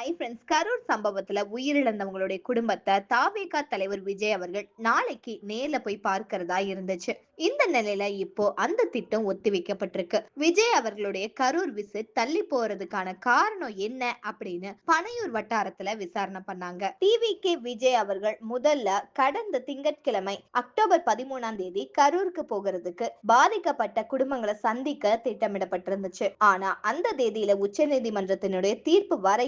Hi friends Karur சம்பவத்துல உயிரிழந்தவங்களுடைய குடும்பத்தை தாவேகா தலைவர் விஜய் அவர்கள் நாளைக்கு நேர்ல போய் பார்க்கிறதா இருந்துச்சு. இந்த நிலையில இப்போ அந்த திட்டம் ஒத்தி வைக்கப்பட்டிருக்கு விஜய் அவர்களுடைய கரூர் விசிட் தள்ளி போறதுக்கான காரணம் என்ன அப்படின்னு பனையூர் வட்டாரத்துல விசாரணை பண்ணாங்க. டிவி கே விஜய் அவர்கள் முதல்ல கடந்த திங்கட்கிழமை அக்டோபர் பதிமூணாம் தேதி கரூருக்கு போகிறதுக்கு பாதிக்கப்பட்ட குடும்பங்களை சந்திக்க திட்டமிடப்பட்டிருந்துச்சு. ஆனா அந்த தேதியில உச்ச நீதிமன்றத்தினுடைய தீர்ப்பு வர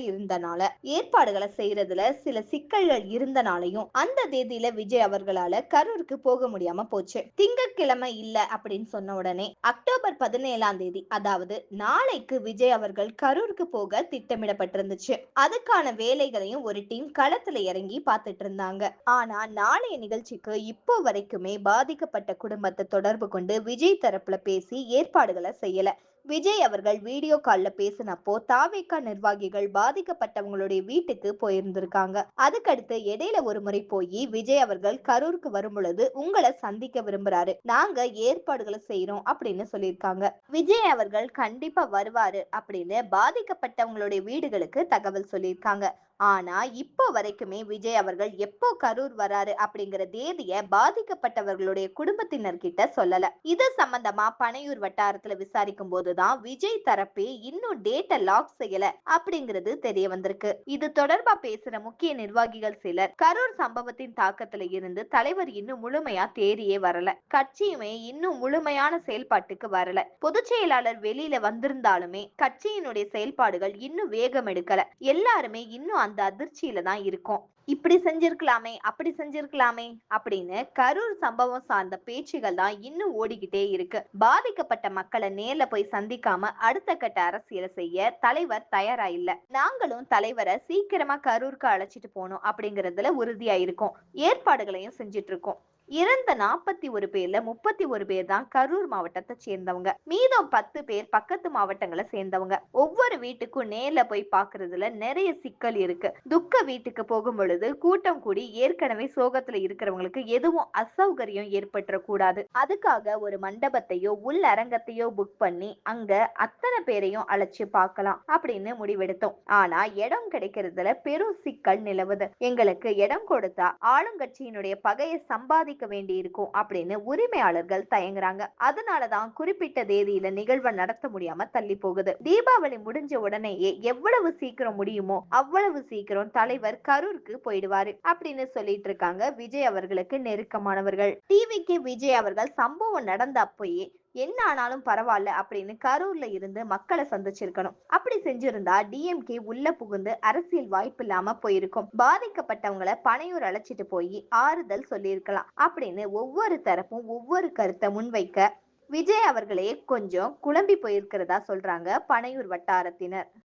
இருந்தனால ஏற்பாடுகளை செய்யறதுல சில சிக்கல்கள் இருந்தனாலையும் அந்த தேதியில விஜய் அவர்களால கரூருக்கு போக முடியாம போச்சு. திங்கட்கிழமை இல்ல அப்படின்னு சொன்ன உடனே அக்டோபர் பதினேழாம் தேதி அதாவது நாளைக்கு விஜய் அவர்கள் கரூருக்கு போக திட்டமிடப்பட்டிருந்துச்சு. அதுக்கான வேலைகளையும் ஒரு டீம் களத்துல இறங்கி பார்த்துட்டு இருந்தாங்க. ஆனா நாளைய நிகழ்ச்சிக்கு இப்போ வரைக்குமே பாதிக்கப்பட்ட குடும்பத்தை தொடர்பு கொண்டு விஜய் தரப்புல பேசி ஏற்பாடுகளை செய்யல. விஜய் அவர்கள் வீடியோ கால்ல பேசினப்போ தாவேக்கா நிர்வாகிகள் பாதிக்கப்பட்டவங்களுடைய வீட்டுக்கு போயிருந்திருக்காங்க. அதுக்கடுத்து இடையில ஒரு முறை போய் விஜய் அவர்கள் கரூருக்கு வரும் பொழுது உங்களை சந்திக்க விரும்புறாரு. நாங்க ஏற்பாடுகளை செய்யறோம் அப்படின்னு சொல்லியிருக்காங்க. விஜய் அவர்கள் கண்டிப்பா வருவாரு அப்படின்னு பாதிக்கப்பட்டவங்களுடைய வீடுகளுக்கு தகவல் சொல்லியிருக்காங்க. ஆனா இப்போ வரைக்குமே விஜய் அவர்கள் எப்போ கரூர் வராரு அப்படிங்கிற தேதிய பாதிக்கப்பட்டவர்களுடைய குடும்பத்தினர் கிட்ட சொல்லல. இது சம்பந்தமா பனையூர் வட்டாரத்துல விசாரிக்கும் போதுதான் விஜய் தரப்பே இன்னும் டேட்டை லாக் செய்யல அப்படிங்கிறது தெரிய வந்திருக்கு. இது தொடர்பா பேசுற முக்கிய நிர்வாகிகள் சிலர் கரூர் சம்பவத்தின் தாக்கத்துல இருந்து தலைவர் இன்னும் முழுமையா தேறியே வரல. கட்சியுமே இன்னும் முழுமையான செயல்பாட்டுக்கு வரல. பொதுச் செயலாளர் வெளியில வந்திருந்தாலுமே கட்சியினுடைய செயல்பாடுகள் இன்னும் வேகம் எடுக்கல. எல்லாருமே இன்னும் அந்த அதிர்ச்சியில தான் இருக்கும். இப்படி செஞ்சிருக்கலாமே அப்படி செஞ்சிருக்கலாமே அப்படின்னு கரூர் சம்பவம் சார்ந்த பேச்சுகள் தான் இன்னும் ஓடிக்கிட்டே இருக்கு. பாதிக்கப்பட்ட மக்களை நேர்ல போய் சந்திக்காம அடுத்த கட்ட அரசியலை செய்ய தலைவர் தயாரா இல்ல. நாங்களும் தலைவரை சீக்கிரமா கரூருக்கு அழைச்சிட்டு போனோம் அப்படிங்கறதுல உறுதியா இருக்கோம். ஏற்பாடுகளையும் செஞ்சிட்டு இருக்கோம். இறந்த நாற்பத்தி ஒரு பேர்ல முப்பத்தி ஒரு பேர் தான் கரூர் மாவட்டத்தை சேர்ந்தவங்க. மீதம் பத்து பேர் பக்கத்து மாவட்டங்களை சேர்ந்தவங்க. ஒவ்வொரு வீட்டுக்கும் நேர்ல போய் பாக்குறதுல நிறைய சிக்கல் இருக்கு. துக்க வீட்டுக்கு போகும் பொழுது கூட்டம் கூடி ஏற்கனவே சோகத்துல இருக்கிறவங்களுக்கு எதுவும் அசௌகரியம் ஏற்பட்டுற கூடாது அதுக்காக ஒரு மண்டபத்தையோ உள் அரங்கத்தையோ புக் பண்ணி அங்க அத்தனை பேரையும் அழைச்சு பார்க்கலாம் அப்படின்னு முடிவெடுத்தோம். ஆனா இடம் கிடைக்கிறதுல பெரும் சிக்கல் நிலவுது. எங்களுக்கு இடம் கொடுத்தா ஆளுங்கட்சியினுடைய பகையை சம்பாதிக்க வேண்டி இருக்கும் அப்படின்னு உரிமையாளர்கள் தயங்குறாங்க. அதனாலதான் குறிப்பிட்ட தேதியில நிகழ்வை நடத்த முடியாம தள்ளி போகுது. தீபாவளி முடிஞ்ச உடனேயே எவ்வளவு சீக்கிரம் முடியுமோ அவ்வளவு சீக்கிரம் தலைவர் கரூருக்கு போயிடுவாரு அப்படின்னு சொல்லிட்டு இருக்காங்க விஜய் அவர்களுக்கு நெருக்கமானவர்கள். டிவிக்கு விஜய் அவர்கள் சம்பவம் நடந்த அப்போயே என்ன ஆனாலும் பரவாயில்ல அப்படின்னு கரூர்ல இருந்து மக்களை சந்திச்சிருக்கணும். அப்படி செஞ்சிருந்தா டிஎம்கே உள்ள புகுந்து அரசியல் வாய்ப்பு இல்லாம போயிருக்கும். பாதிக்கப்பட்டவங்களை பனையூர் அழைச்சிட்டு போய் ஆறுதல் சொல்லியிருக்கலாம். அப்படின்னு ஒவ்வொரு தரப்பும் ஒவ்வொரு கருத்தை முன்வைக்க விஜய் அவர்களே கொஞ்சம் குழம்பி போயிருக்கிறதா சொல்றாங்க பனையூர் வட்டாரத்தினர்.